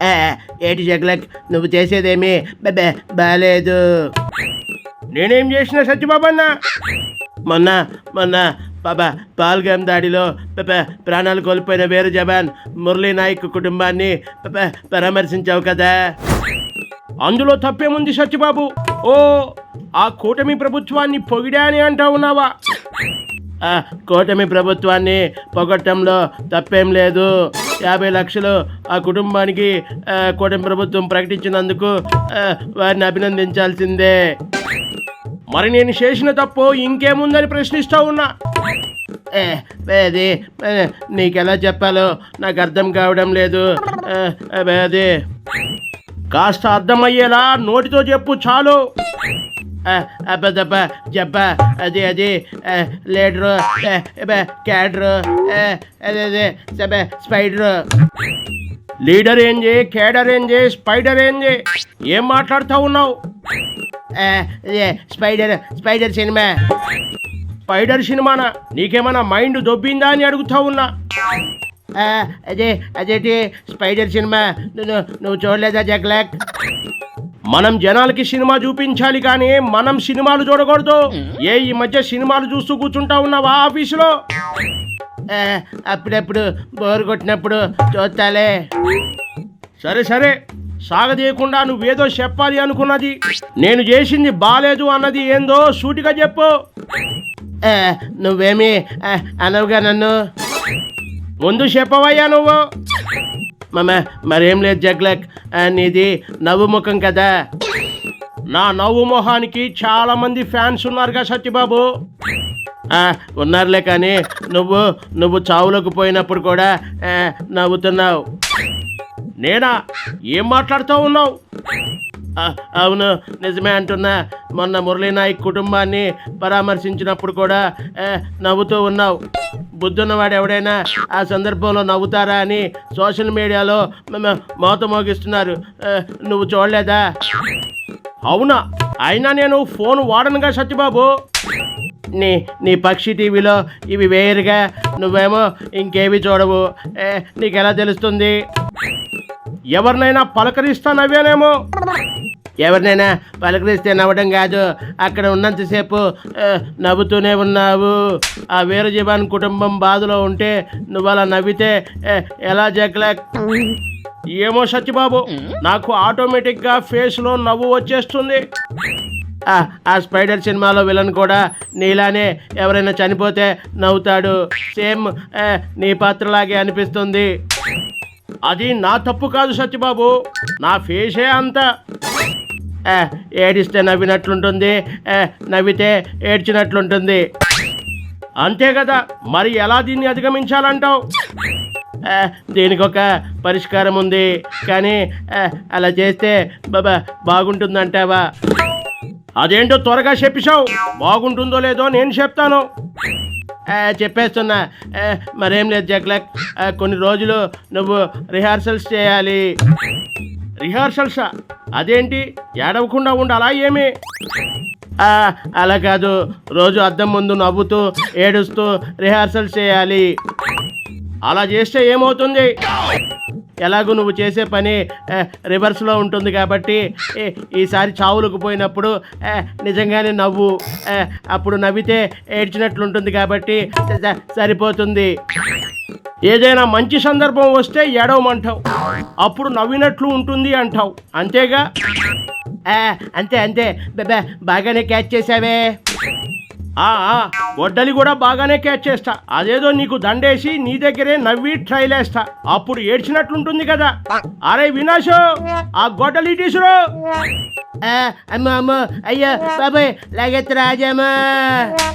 ఏ, ఏటి జగలక్? నువ్వు చేసేదేమి బెబే బాలేదు. నేనేం చేసిన సత్యబాబన్న? మొన్న మొన్న బాబా పాల్గామ్ దాడిలో పాప ప్రాణాలు కోల్పోయిన వేరు జవాన్ మురళీ నాయక్ కుటుంబాన్ని పాప పరామర్శించావు కదా. అందులో తప్పేముంది సత్యబాబు? ఓ ఆ కూటమి ప్రభుత్వాన్ని పొగిడా అని అంటా ఉన్నావా? ఆ కూటమి ప్రభుత్వాన్ని పొగట్టంలో తప్పేం లేదు. యాభై లక్షలు ఆ కుటుంబానికి కూటమి ప్రభుత్వం ప్రకటించినందుకు వారిని అభినందించాల్సిందే. మరి నేను చేసిన తప్పు ఇంకేముందని ప్రశ్నిస్తూ ఉన్నా. అది నీకెలా చెప్పాలో నాకు అర్థం కావడం లేదు. ఏ, అది కాస్త అర్థమయ్యేలా నోటితో చెప్పు చాలు. అబ్బదబ్బ జబ్బ అది అది లీడరు క్యాడరు అదే అదే సబ్బే, స్పైడరు. లీడర్ ఏంజే కేడర్ ఏంజే స్పైడర్ ఏంజే ఏం మాట్లాడుతా ఉన్నావు? Spider spider cinema. స్పైడర్ సినిమానా? నీకేమైనా మైండ్ దొబ్బిందా అని అడుగుతా ఉన్నా. అదే అదేంటి స్పైడర్ సినిమా? నువ్వు నువ్వు చూడలేదా జగ్లాక్? మనం జనాలకి సినిమా చూపించాలి కానీ మనం సినిమాలు చూడకూడదు. ఏ ఈ మధ్య సినిమాలు చూస్తూ కూర్చుంటా ఉన్నావా ఆఫీసులో? అప్పుడప్పుడు బోరు కొట్టినప్పుడు చూస్తాలే. సరే సరే. సాగదీయకుండా నువ్వేదో చెప్పాలి అనుకున్నది. నేను చేసింది బాలేదు అన్నది ఏందో సూటిగా చెప్పు. నువ్వేమి అనవుగా నన్ను. ముందు చెప్పవయ్యా నువ్వు. మమ్మ మరేం లేదు జగ్లక్. ఆ, నీది నవ్వు ముఖం కదా. నా నవ్వు మొహానికి చాలా మంది ఫ్యాన్స్ ఉన్నారుగా సత్యబాబు. ఆ, ఉన్నారులే కానీ నువ్వు నువ్వు చావులోకి పోయినప్పుడు కూడా నవ్వుతున్నావు. నేనా? ఏం మాట్లాడుతూ ఉన్నావు? అవును నిజమే అంటున్నా. మొన్న మురళీ నాయక్ కుటుంబాన్ని పరామర్శించినప్పుడు కూడా నవ్వుతూ ఉన్నావు. బుద్ధున్నవాడు ఎవడైనా ఆ సందర్భంలో నవ్వుతారా అని సోషల్ మీడియాలో మోత మోగిస్తున్నారు. నువ్వు చూడలేదా? అవునా? అయినా నేను ఫోన్ వాడనుగా సత్యబాబు. నీ నీ పక్షి టీవీలో ఇవి వేరుగా నువ్వేమో ఇంకేవి చూడవు. ఏ, నీకెలా తెలుస్తుంది? ఎవరినైనా పలకరిస్తానవేనేమో ఎవరినైనా పలకరిస్తే నవ్వడం కాదు. అక్కడ ఉన్నంతసేపు నవ్వుతూనే ఉన్నావు. ఆ వీరజీవాన్ కుటుంబం బాధలో ఉంటే నువ్వు అలా నవ్వితే ఎలా జగలే? ఏమో సత్యబాబు నాకు ఆటోమేటిక్గా ఫేస్లో నవ్వు వచ్చేస్తుంది. ఆ, స్పైడర్ సినిమాలో విలన్ కూడా నీలానే ఎవరైనా చనిపోతే నవ్వుతాడు. సేమ్ నీ పాత్రలాగే అనిపిస్తుంది. అది నా తప్పు కాదు సత్యబాబు. నా ఫేసే అంత. ఏడిస్తే నవ్వినట్లుంటుంది. నవ్వితే ఏడ్చినట్లుంటుంది. అంతే కదా మరి ఎలా దీన్ని అధిగమించాలంటావు? దీనికి ఒక పరిష్కారం ఉంది కానీ అలా చేస్తే బాబా బాగుంటుందంటావా? అదేంటో త్వరగా చెప్పిసావు బాగుంటుందో లేదో నేను చెప్తాను. చెప్పేస్తున్నా. మరేం లేదు జగ్లక్. కొన్ని రోజులు నువ్వు రిహార్సల్స్ చేయాలి. రిహార్సల్సా అదేంటి? ఏడవకుండా ఉండాలా ఏమి? అలా కాదు. రోజు అద్దం ముందు నవ్వుతూ ఏడుస్తూ రిహార్సల్ చేయాలి. అలా చేస్తే ఏమవుతుంది? ఎలాగూ నువ్వు చేసే పని రివర్స్లో ఉంటుంది కాబట్టి ఏ, ఈసారి చావులకు పోయినప్పుడు నిజంగానే నవ్వు అప్పుడు నవ్వితే ఏడ్చినట్లుంటుంది కాబట్టి సరిపోతుంది. ఏదైనా మంచి సందర్భం వస్తే ఏడవమంటావు. అప్పుడు నవ్వినట్లు ఉంటుంది అంటావు. అంతేగా? అంతే అంతే. బాగానే క్యాచ్ చేసావే ఆ గొడ్డలి కూడా బాగానే క్యాచ్ చేస్తా. అదేదో నీకు దండేసి నీ దగ్గరే నవ్వి ట్రైల్ వేస్తా అప్పుడు ఏడ్చినట్లుంటుంది కదా. అరే వినాశు ఆ గొడ్డలి తీసురు అమ్మ అమ్మ అయ్యా బాబాయ్ లాగెత్తు రాజమ్మా.